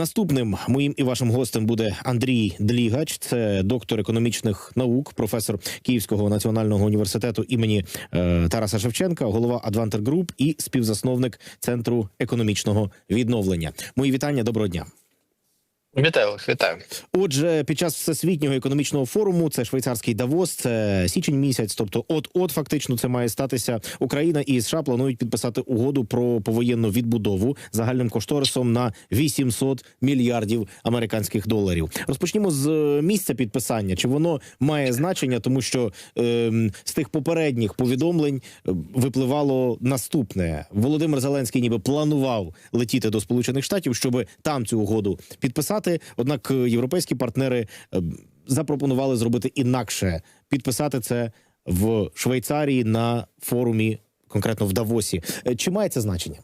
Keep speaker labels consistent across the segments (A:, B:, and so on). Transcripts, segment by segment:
A: Наступним моїм і вашим гостем буде Андрій Длігач, це доктор економічних наук, професор Київського національного університету імені е, Тараса Шевченка, голова Адвантер Груп і співзасновник центру економічного відновлення. Мої вітання, доброго дня.
B: Вітаю, вітаю.
A: Отже, під час всесвітнього економічного форуму це швейцарський Давос, це січень місяць. Тобто, от от фактично це має статися. Україна і США планують підписати угоду про повоєнну відбудову загальним кошторисом на 800 мільярдів американських доларів. Розпочнімо з е, місця підписання. Чи воно має значення, тому що е, з тих попередніх повідомлень е, випливало наступне: Володимир Зеленський ніби планував летіти до Сполучених Штатів, щоб там цю угоду підписати. Однак е, європейські партнери е, запропонували зробити інакше підписати це в Швейцарії на форумі, конкретно в Давосі. Е, Чи має це значення?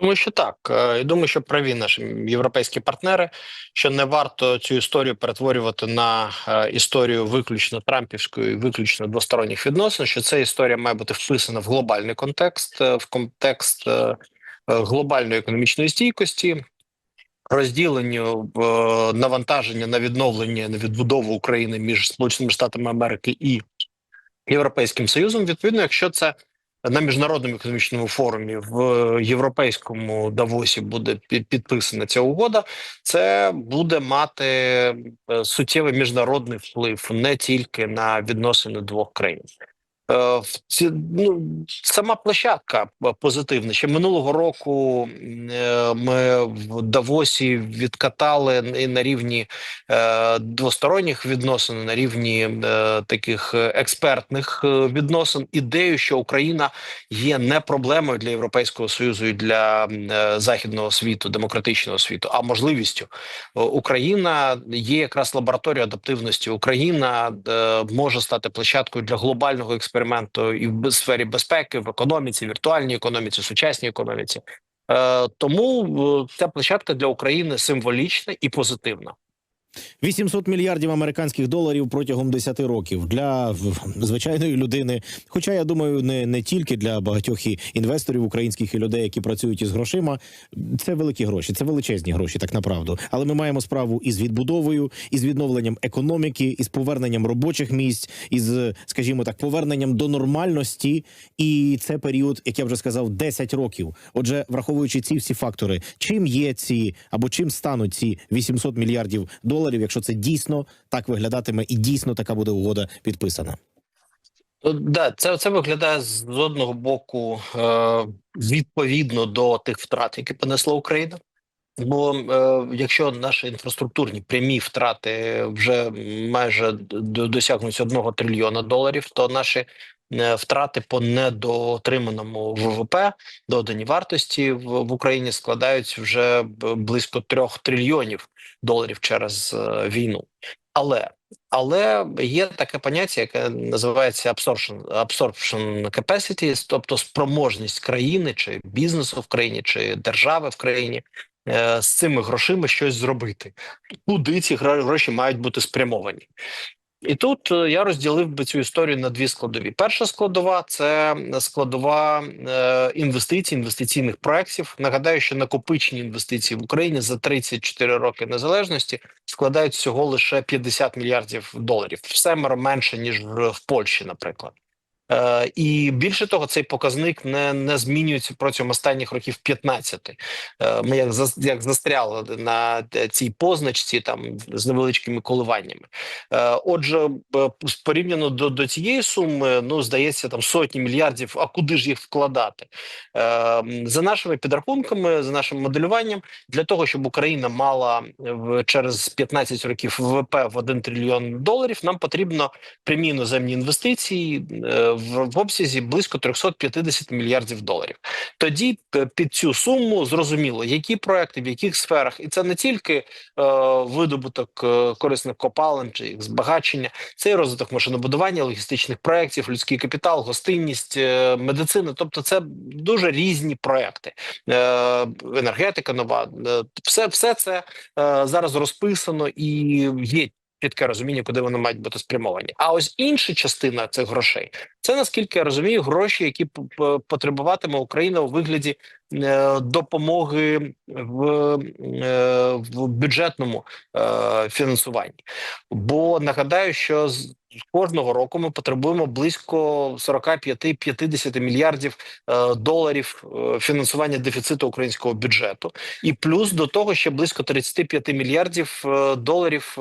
B: Тому що так, я думаю, що праві наші європейські партнери, що не варто цю історію перетворювати на історію виключно трампівської, виключно двосторонніх відносин. Що ця історія має бути вписана в глобальний контекст, в контекст глобальної економічної стійкості, розділенню е, навантаження на відновлення на відбудову України між Сполученими Штатами Америки і Європейським Союзом. Відповідно, якщо це на міжнародному економічному форумі в європейському Давосі буде підписана ця угода, це буде мати е, суттєвий міжнародний вплив не тільки на відносини двох країн. Е, ці, ну, сама площадка е, позитивна. Ще минулого року е, ми в Давосі відкатали і на рівні двосторонніх відносин, на рівні таких експертних відносин. Ідею, що Україна є не проблемою для Європейського союзу і для західного світу, демократичного світу, а можливістю. Україна є якраз лабораторією адаптивності. Україна може стати площадкою для глобального експерименту і в сфері безпеки, в економіці, віртуальній економіці, сучасній економіці. Е, тому е, ця площадка для України символічна і позитивна.
A: 800 мільярдів американських доларів протягом 10 років для звичайної людини. Хоча я думаю, не, не тільки для багатьох і інвесторів українських і людей, які працюють із грошима. Це великі гроші, це величезні гроші, так направду. Але ми маємо справу із відбудовою, із відновленням економіки, із поверненням робочих місць, із, скажімо так, поверненням до нормальності. І це період, як я вже сказав, 10 років. Отже, враховуючи ці всі фактори, чим є ці або чим стануть ці 800 мільярдів доларів, якщо це дійсно так виглядатиме і дійсно така буде угода підписана.
B: Ну, Да, це, це виглядає з одного боку е, відповідно до тих втрат, які понесла Україна. Бо е, якщо наші інфраструктурні прямі втрати вже майже досягнуть одного трильйона доларів, то наші е, втрати по недоотриманому ВВП додані вартості в, в Україні складають вже близько трьох трильйонів доларів через е, війну. Але але є таке поняття, яке називається absorption, absorption capacity, тобто спроможність країни чи бізнесу в країні, чи держави в країні е, з цими грошима щось зробити. Куди ці гроші мають бути спрямовані? І тут е, я розділив би цю історію на дві складові. Перша складова це складова е, інвестицій, інвестиційних проєктів. Нагадаю, що накопичені інвестиції в Україні за 34 роки незалежності складають всього лише 50 мільярдів доларів, все менше ніж в, в Польщі, наприклад. Е, і більше того, цей показник не, не змінюється протягом останніх років 15. Е, ми як зас- як застряли на е, цій позначці, там з невеличкими коливаннями. Е, Отже, порівняно до, до цієї суми, ну здається, там сотні мільярдів. А куди ж їх вкладати? Е, За нашими підрахунками, за нашим моделюванням, для того, щоб Україна мала в через 15 років ВВП в 1 трильйон доларів, нам потрібно прямі іноземні інвестиції е, в, обсязі близько 350 мільярдів доларів. Тоді під цю суму зрозуміло, які проекти в яких сферах, і це не тільки е, видобуток е, корисних копалин чи їх збагачення, це і розвиток машинобудування, логістичних проєктів, людський капітал, гостинність, е, медицина. Тобто, це дуже різні проекти, е, енергетика нова. е, все, все це е, зараз розписано і є чітке розуміння, куди вони мають бути спрямовані. А ось інша частина цих грошей це наскільки я розумію, гроші, які потребуватиме Україна у вигляді е, допомоги в, е, в бюджетному е, фінансуванні. Бо нагадаю, що кожного року ми потребуємо близько 45-50 мільярдів е, доларів е, фінансування дефіциту українського бюджету, і плюс до того ще близько 35 мільярдів е, доларів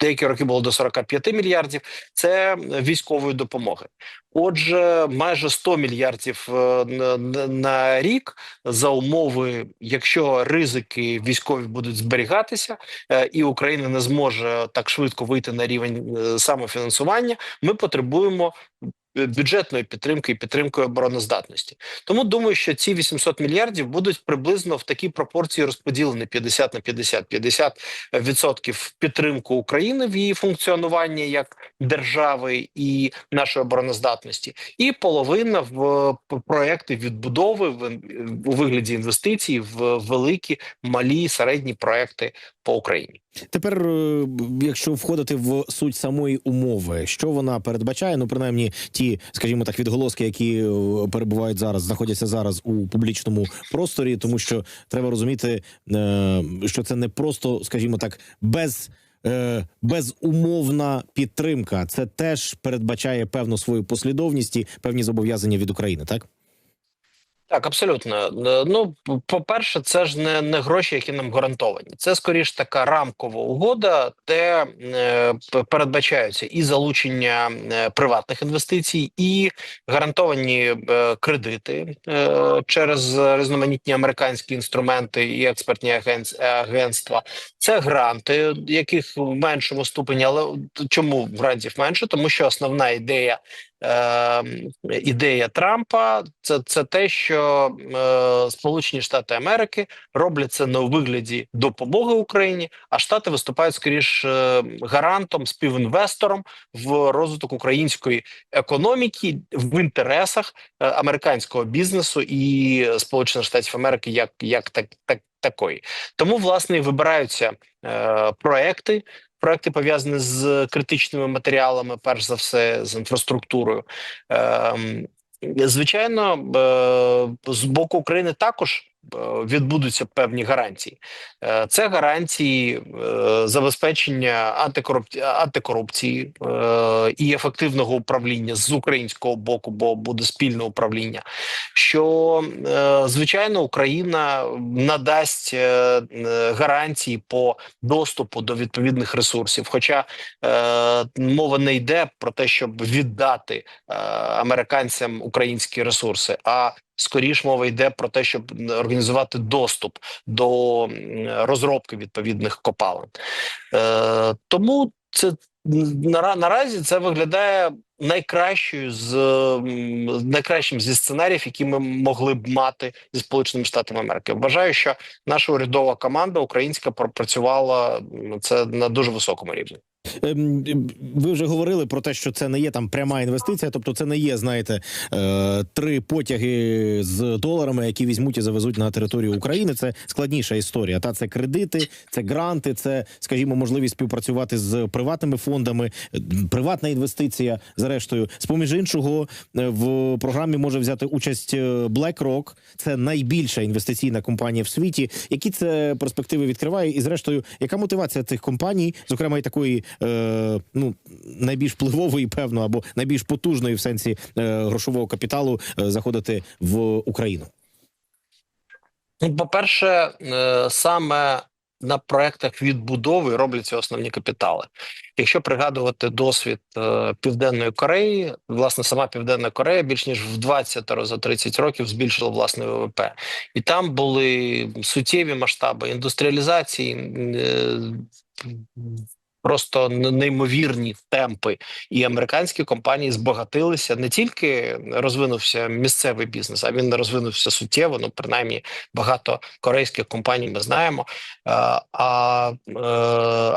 B: деякі роки було до 45 мільярдів. Це військової допомоги. Отже, майже 100 мільярдів е, на, рік за умови, якщо ризики військові будуть зберігатися, е, і Україна не зможе так швидко вийти на рівень е, самофінансування, ми потребуємо бюджетної підтримки і підтримки обороноздатності. Тому думаю, що ці 800 мільярдів будуть приблизно в такій пропорції розподілені 50 на 50. 50 відсотків підтримку України в її функціонуванні як держави і нашої обороноздатності, і половина в проекти відбудови в у вигляді інвестицій в великі, малі, середні проекти по Україні.
A: Тепер, е, якщо входити в суть самої умови, що вона передбачає, ну принаймні ті, скажімо так, відголоски, які е, перебувають зараз, знаходяться зараз у публічному просторі, тому що треба розуміти, е, що це не просто, скажімо так, без. Безумовна підтримка це теж передбачає певну свою послідовність і певні зобов'язання від України, так
B: Так, абсолютно. Е, Ну, по-перше, це ж не, не гроші, які нам гарантовані. Це скоріш така рамкова угода, де е, передбачаються і залучення е, приватних інвестицій, і гарантовані е, кредити е, через різноманітні американські інструменти і експертні агенц- агентства. Це гранти, яких в меншому ступені, але чому грантів менше? Тому що основна ідея е, ідея Трампа це, це те, що е, Сполучені Штати Америки роблять це у вигляді допомоги Україні, а Штати виступають скоріш е, гарантом, співінвестором в розвиток української економіки в інтересах е, американського бізнесу і Сполучених Штатів Америки як, як так, так такої. Тому власне вибираються е, проекти. Проекти пов'язані з критичними матеріалами, перш за все, з інфраструктурою. Ем, звичайно, е, з боку України також відбудуться певні гарантії. Е, Це гарантії е, забезпечення антикорупції, антикорупції е, і ефективного управління з українського боку, бо буде спільне управління. Що е, звичайно Україна надасть е, е, гарантії по доступу до відповідних ресурсів. Хоча е, мова не йде про те, щоб віддати е, американцям українські ресурси, а скоріш мова йде про те, щоб організувати доступ до розробки відповідних копалин. Е, тому це нара- наразі це виглядає найкращою з найкращим зі сценаріїв, які ми могли б мати зі сполученими штатами Америки. Вважаю, що наша урядова команда українська пропрацювала це на дуже високому рівні.
A: Ем, Ви вже говорили про те, що це не є там пряма інвестиція, тобто це не є, знаєте, е, три потяги з доларами, які візьмуть і завезуть на територію України. Це складніша історія. Та це кредити, це гранти, це, скажімо, можливість співпрацювати з приватними фондами, приватна інвестиція. Зрештою, з поміж іншого, е, в програмі може взяти участь е, BlackRock. Це найбільша інвестиційна компанія в світі. Які це перспективи відкриває? І зрештою, яка мотивація цих компаній, зокрема і такої е, ну найбільш впливової, певно, або найбільш потужної в сенсі е, грошового капіталу е, заходити в Україну?
B: Ну, по-перше, е, саме на проектах відбудови робляться основні капітали. Якщо пригадувати досвід е, Південної Кореї, власне, сама Південна Корея більш ніж в 20 за 30 років збільшила власне ВВП, і там були суттєві масштаби індустріалізації. е, Просто неймовірні темпи, і американські компанії збагатилися не тільки розвинувся місцевий бізнес, а він розвинувся суттєво. Ну принаймні багато корейських компаній ми знаємо. А, а е,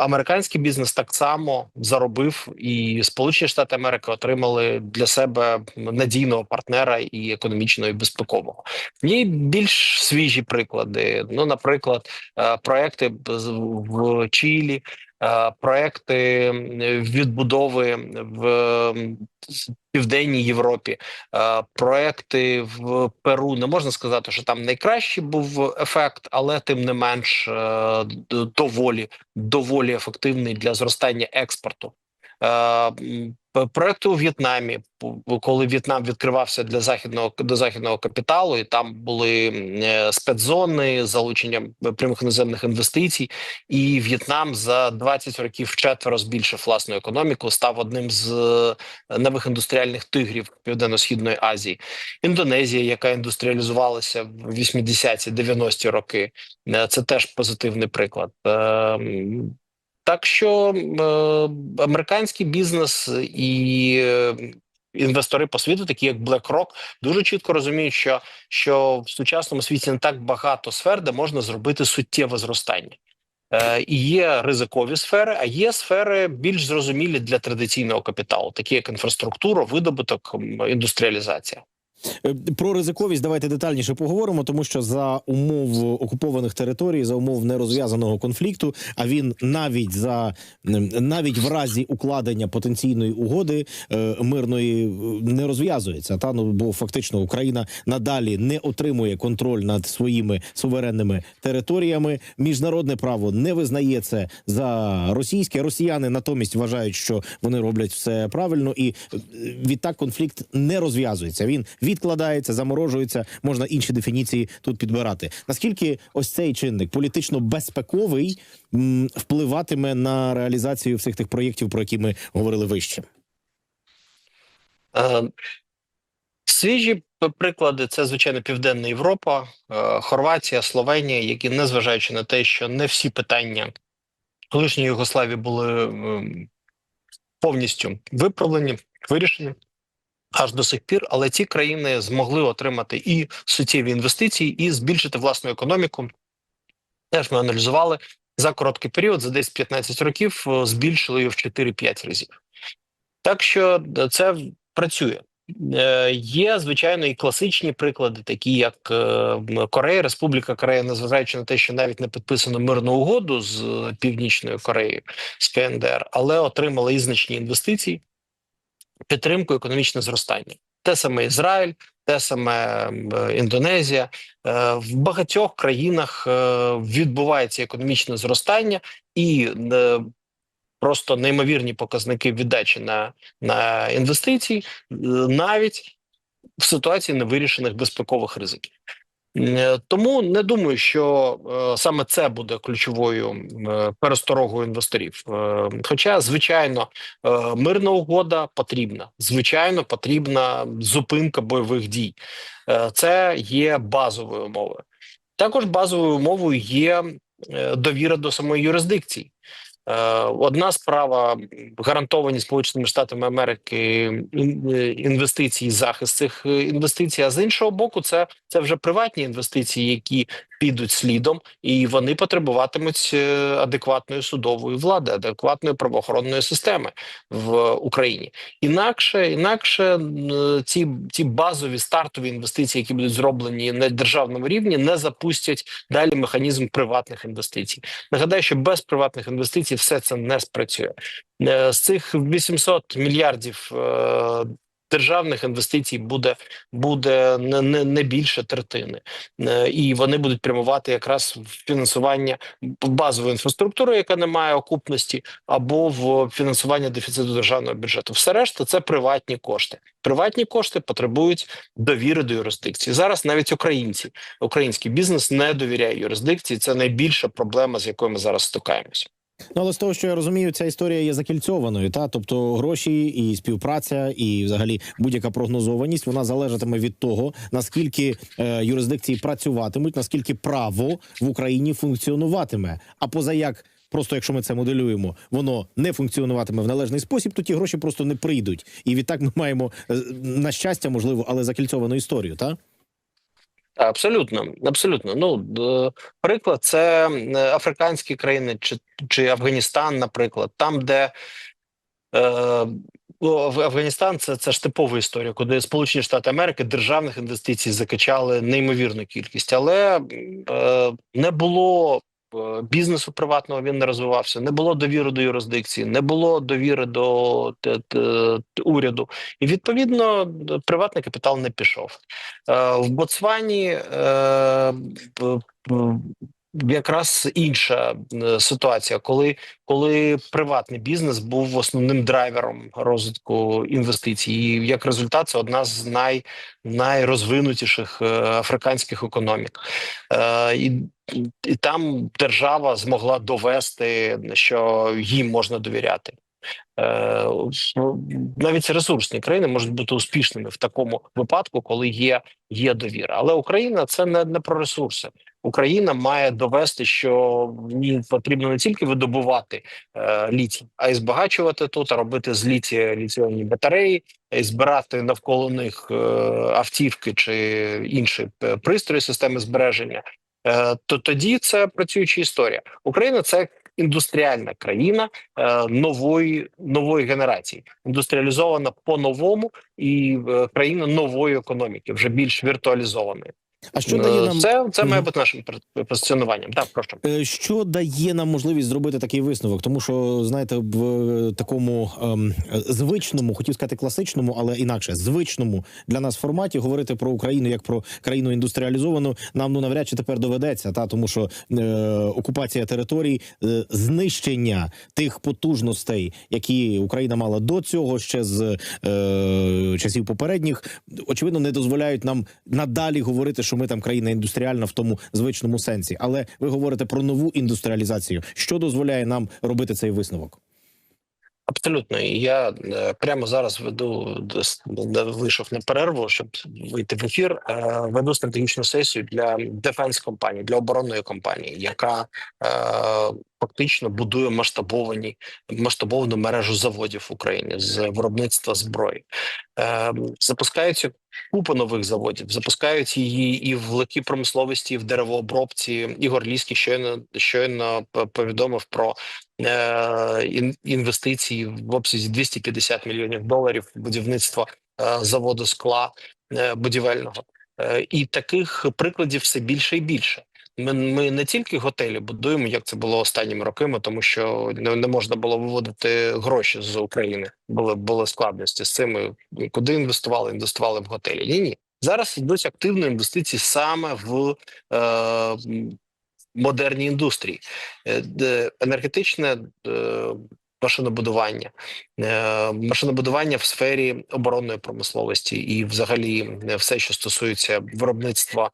B: американський бізнес так само заробив, і Сполучені Штати Америки отримали для себе надійного партнера і економічного, і безпекового. Є більш свіжі приклади. Ну, наприклад, е, проекти в Чилі. Е, проекти відбудови в південній Європі, е, проекти в Перу. Не можна сказати, що там найкращий був ефект, але тим не менш е, доволі доволі ефективний для зростання експорту. Е, м, п- Проекти у В'єтнамі, коли В'єтнам відкривався для західного до західного капіталу, і там були е, спецзони з залученням прямих іноземних інвестицій, і В'єтнам за 20 років вчетверо збільшив власну економіку, став одним з е, нових індустріальних тигрів Південно-східної Азії. Індонезія, яка індустріалізувалася в 80-ті, 90-ті роки, це теж позитивний приклад. Так що е, американський бізнес і е, інвестори по світу, такі як BlackRock, дуже чітко розуміють, що, що в сучасному світі не так багато сфер, де можна зробити суттєве зростання. Е, І є ризикові сфери, а є сфери більш зрозумілі для традиційного капіталу, такі як інфраструктура, видобуток, індустріалізація.
A: Е, Про ризиковість давайте детальніше поговоримо, тому що за умов окупованих територій, за умов нерозв'язаного конфлікту, а він навіть за навіть в разі укладення потенційної угоди е, мирної е, не розв'язується. Та ну бо фактично Україна надалі не отримує контроль над своїми суверенними територіями. Міжнародне право не визнає це за російське. Росіяни натомість вважають, що вони роблять все правильно, і відтак конфлікт не розв'язується. Він відкладається, заморожується. Можна інші дефініції тут підбирати. Наскільки ось цей чинник політично безпековий впливатиме на реалізацію всіх тих проєктів, про які ми говорили вище?
B: Е, Свіжі приклади це звичайно Південна Європа, е, Хорватія, Словенія, які, незважаючи на те, що не всі питання колишньої Югославії були повністю виправлені, вирішені аж до сих пір, але ці країни змогли отримати і суттєві інвестиції, і збільшити власну економіку. Теж ми аналізували за короткий період, за десь 15 років, е, збільшили її в 4-5 разів. Так що е, це працює. Е, Є звичайно і класичні приклади, такі як Корея, Республіка Корея, незважаючи на те, що навіть не підписано мирну угоду з Північною Кореєю з КНДР, але отримала і значні інвестиції, підтримку, економічне зростання. Те саме Ізраїль, те саме е, Індонезія. Е, В багатьох країнах е, відбувається економічне зростання і просто неймовірні показники віддачі на, на інвестиції, навіть в ситуації невирішених безпекових ризиків. Е, Тому не думаю, що е, саме це буде ключовою е, пересторогою інвесторів. Хоча, звичайно, мирна угода потрібна. Звичайно, потрібна зупинка бойових дій. Це є базовою умовою. Також базовою умовою є довіра до самої юрисдикції. Е, Одна справа гарантовані Сполученими Штатами Америки інвестиції, захист цих е, інвестицій. А з іншого боку, це, це вже приватні інвестиції, які підуть слідом, і вони потребуватимуть е, адекватної судової влади, адекватної правоохоронної системи в Україні. Інакше, інакше ці, ці базові стартові інвестиції, які будуть зроблені на державному рівні, не запустять далі механізм приватних інвестицій. Нагадаю, що без приватних інвестицій все це не спрацює. Е, З цих 800 мільярдів е, державних інвестицій буде, буде не, не, не більше третини, Е, і вони будуть прямувати якраз в фінансування базової інфраструктури, яка не має окупності, або в фінансування дефіциту державного бюджету. Все решта це приватні кошти. Приватні кошти потребують довіри до юрисдикції. Зараз навіть українці, український бізнес не довіряє юрисдикції. Це найбільша проблема, з якою ми зараз стикаємося.
A: Ну, але з того, що я розумію, ця історія є закільцованою. Та тобто гроші і співпраця, і взагалі будь-яка прогнозованість вона залежатиме від того, наскільки е, юрисдикції працюватимуть, наскільки право в Україні функціонуватиме. А поза як. Просто якщо ми це моделюємо, воно не функціонуватиме в належний спосіб, то ті гроші просто не прийдуть. І відтак ми маємо е, на щастя, можливо, але закільцовану історію, так?
B: Абсолютно, абсолютно. Ну приклад це африканські країни чи, чи Афганістан, наприклад, там, де е, ну, Афганістан це, це ж типова історія, куди Сполучені Штати Америки державних інвестицій закачали неймовірну кількість, але е, не було бізнесу приватного він не розвивався, не було довіри до юрисдикції, не було довіри до т- т- уряду, і відповідно приватний капітал не пішов. Е, В Ботсвані е, якраз інша е, ситуація, коли, коли приватний бізнес був основним драйвером розвитку інвестицій, і як результат, це одна з най, найрозвинутіших е, африканських економік. Е, і, і там держава змогла довести, що їм можна довіряти. Е, навіть ресурсні країни можуть бути успішними в такому випадку, коли є, є довіра. Але Україна це не, не про ресурси. Україна має довести, що в потрібно не тільки видобувати е, літій, а й збагачувати тут, а робити з літія літіонні батареї, і збирати навколо них е, автівки чи інші е, пристрої системи збереження. Е, то тоді це працююча історія. Україна це індустріальна країна е, нової нової генерації, індустріалізована по-новому і е, країна нової економіки, вже більш віртуалізованої.
A: А що дає
B: Е,
A: нам
B: Це, це має бути нашим позиціонуванням. Так, прошу.
A: Е, Що дає нам можливість зробити такий висновок? Тому що знаєте, в е, такому ем, звичному, хотів сказати класичному, але інакше звичному для нас форматі говорити про Україну як про країну індустріалізовану нам ну навряд чи тепер доведеться, та тому що е, окупація територій, е, знищення тих потужностей, які Україна мала до цього, ще з е, часів попередніх, очевидно, не дозволяють нам надалі говорити, що ми там країна індустріальна в тому звичному сенсі. Але ви говорите про нову індустріалізацію. Що дозволяє нам робити цей висновок?
B: Абсолютно, і я е, прямо зараз веду вийшов на перерву, щоб вийти в ефір. е, Веду стратегічну сесію для дефенс компанії, для оборонної компанії, яка е, фактично будує масштабовані масштабовану мережу заводів в Україні з виробництва зброї. Е, Запускаються купа нових заводів, запускають її і в легкій промисловості, і в деревообробці. Ігор Ліський щойно щойно повідомив про е, інвестиції в обсязі 250 мільйонів доларів будівництво е, заводу скла е, будівельного. Е, І таких прикладів все більше і більше. Ми, ми не тільки готелі будуємо, як це було останніми роками, тому що не, не можна було виводити гроші з України. Були були складності з цим. Куди інвестували? Інвестували в готелі. Ні, ні. Зараз йдуть активні інвестиції саме в е, м, модерні індустрії, Е, де енергетичне е, машинобудування, е, машинобудування в сфері оборонної промисловості і, взагалі, е, все, що стосується виробництва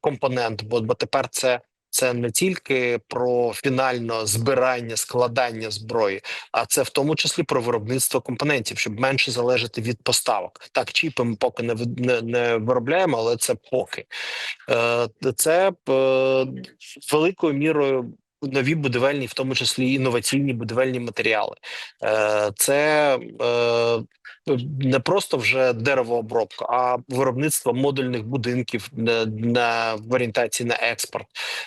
B: компонент, бо, бо тепер це. Це не тільки про фінальне збирання, складання зброї, а це в тому числі про виробництво компонентів, щоб менше залежати від поставок. Так, чіпи ми поки не, не, не виробляємо, але це поки. Е, Це е, великою мірою нові будівельні, в тому числі інноваційні будівельні матеріали. Е, Це е, не просто вже деревообробка, а виробництво модульних будинків на в орієнтації на експорт.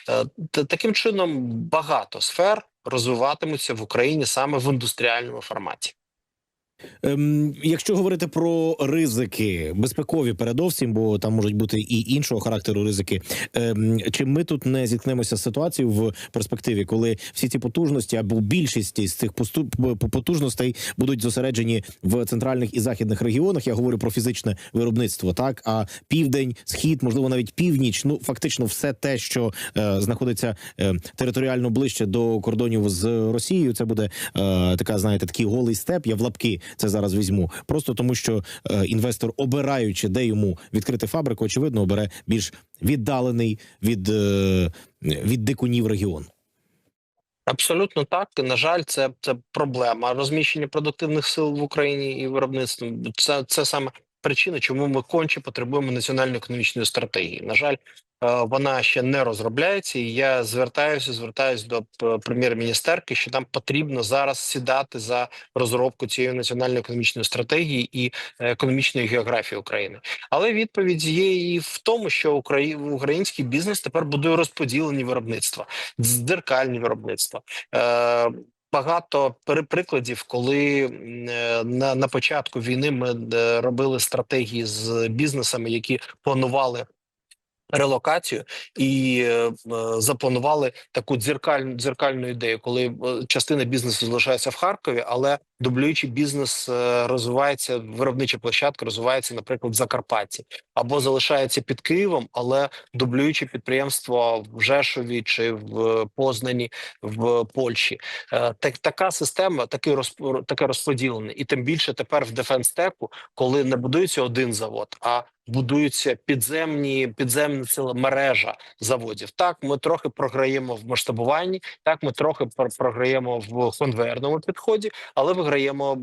B: Е, Таким чином багато сфер розвиватимуться в Україні саме в індустріальному форматі.
A: Ем, якщо говорити про ризики, безпекові передовсім, бо там можуть бути і іншого характеру ризики. Ем, чи ми тут не зіткнемося з ситуацією в перспективі, коли всі ці потужності або більшість з цих потужностей будуть зосереджені в центральних і західних регіонах? Я говорю про фізичне виробництво, так а південь, схід, можливо, навіть північ, ну фактично, все те, що е, знаходиться е, територіально ближче до кордонів з Росією, це буде е, така, знаєте, такий голий степ. Я в лапки це зараз візьму. Просто тому, що е, інвестор, обираючи, де йому відкрити фабрику, очевидно, обере більш віддалений від, е, від дикунів регіон.
B: Абсолютно так. На жаль, це, це проблема розміщення продуктивних сил в Україні і виробництва. Це, це саме причина, чому ми конче потребуємо національної економічної стратегії. На жаль, вона ще не розробляється, і я звертаюся, звертаюся до прем'єр-міністерки, що нам потрібно зараз сідати за розробку цієї національної економічної стратегії і е, економічної географії України. Але відповідь є і в тому, що український бізнес тепер будує розподілені виробництва, дзеркальні виробництва. Е, Багато прикладів, коли е, на, на початку війни ми е, робили стратегії з бізнесами, які планували Релокацію і е, запланували таку дзеркальну дзеркальну ідею, коли е, частина бізнесу залишається в Харкові, але дублюючий бізнес е, розвивається, виробнича площадка розвивається, наприклад, в Закарпатті, або залишається під Києвом, але дублюючі підприємства в Жешові чи в Познані в Польщі. Е, Так така система, такий розп- таке розподілене, і тим більше тепер в дефенстеку, коли не будується один завод, а будуються підземні підземна ціла мережа заводів. Так, ми трохи програємо в масштабуванні, так ми трохи пр- програємо в конвейерному підході, але виграємо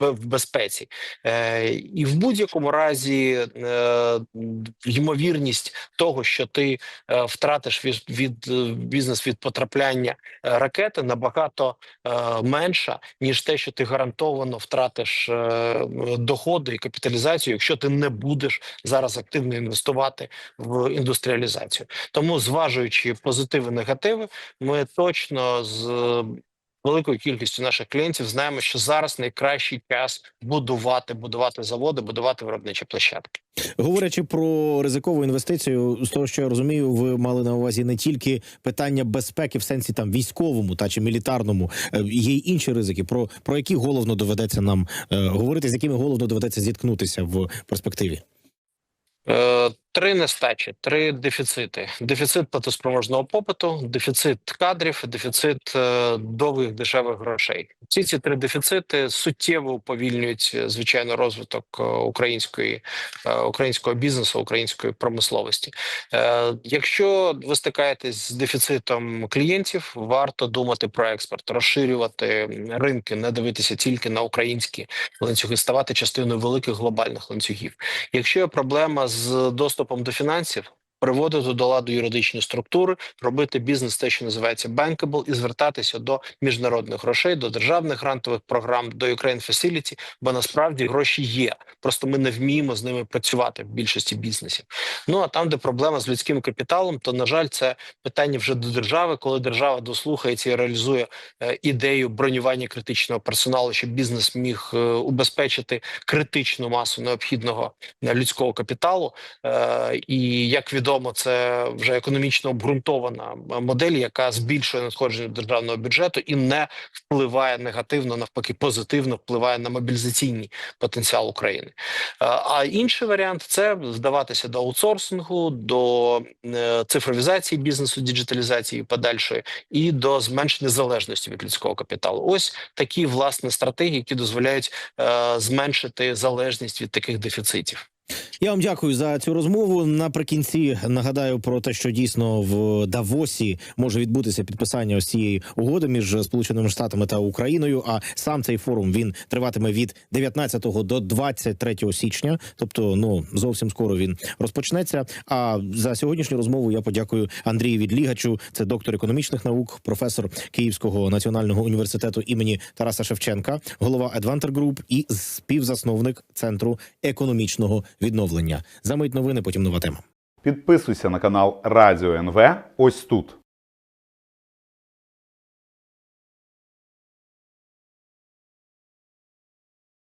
B: в безпеці. Е, і в будь-якому разі е, ймовірність того, що ти е, втратиш від, від е, бізнес від потрапляння е, ракети, набагато е, менша ніж те, що ти гарантовано втратиш е, доходи і капіталізацію, якщо ти не будеш зараз активно інвестувати в індустріалізацію. Тому, зважуючи позитиви, негативи, ми точно з е, великою кількістю наших клієнтів знаємо, що зараз найкращий час будувати, будувати заводи, будувати виробничі площадки.
A: Говорячи про ризикову інвестицію, з того, що я розумію, ви мали на увазі не тільки питання безпеки в сенсі там військовому та чи мілітарному, Е, є й інші ризики, про, про які головно доведеться нам е, говорити, з якими головно доведеться зіткнутися в перспективі.
B: Е, Три нестачі, три дефіцити: дефіцит платоспроможного попиту, дефіцит кадрів, дефіцит е, довгих дешевих грошей. Всі ці три дефіцити суттєво уповільнюють е, звичайно розвиток е, української українського бізнесу, української промисловості. Якщо ви стикаєтесь з дефіцитом клієнтів, варто думати про експорт, розширювати ринки, не дивитися тільки на українські ланцюги, ставати частиною великих глобальних ланцюгів. Якщо є проблема з доступом до фінансів, приводити до ладу юридичні структури, робити бізнес, те, що називається bankable, і звертатися до міжнародних грошей, до державних грантових програм, до Ukraine Facility, бо насправді гроші є. Просто ми не вміємо з ними працювати в більшості бізнесів. Ну а там, де проблема з людським капіталом, то на жаль, це питання вже до держави, коли держава дослухається і реалізує е, ідею бронювання критичного персоналу, щоб бізнес міг е, убезпечити критичну масу необхідного е, людського капіталу. І як відомо, це вже економічно обґрунтована модель, яка збільшує надходження державного бюджету і не впливає негативно, навпаки, позитивно впливає на мобілізаційний потенціал України. Е, А інший варіант це вдаватися до аутсорсингу, до е, цифровізації бізнесу, діджиталізації подальшої і до зменшення залежності від людського капіталу. Ось такі власне стратегії, які дозволяють е, зменшити залежність від таких дефіцитів.
A: Я вам дякую за цю розмову. Наприкінці нагадаю про те, що дійсно в Давосі може відбутися підписання ось цієї угоди між Сполученими Штатами та Україною. А сам цей форум він триватиме від 19 до 23 січня. Тобто, ну зовсім скоро він розпочнеться. А за сьогоднішню розмову я подякую Андрію Відлігачу. Це доктор економічних наук, професор Київського національного університету імені Тараса Шевченка, голова Advanter Group і співзасновник центру економічного відновлення. Замить новини, потім нова тема.
C: Підписуйся на канал Радіо НВ ось тут.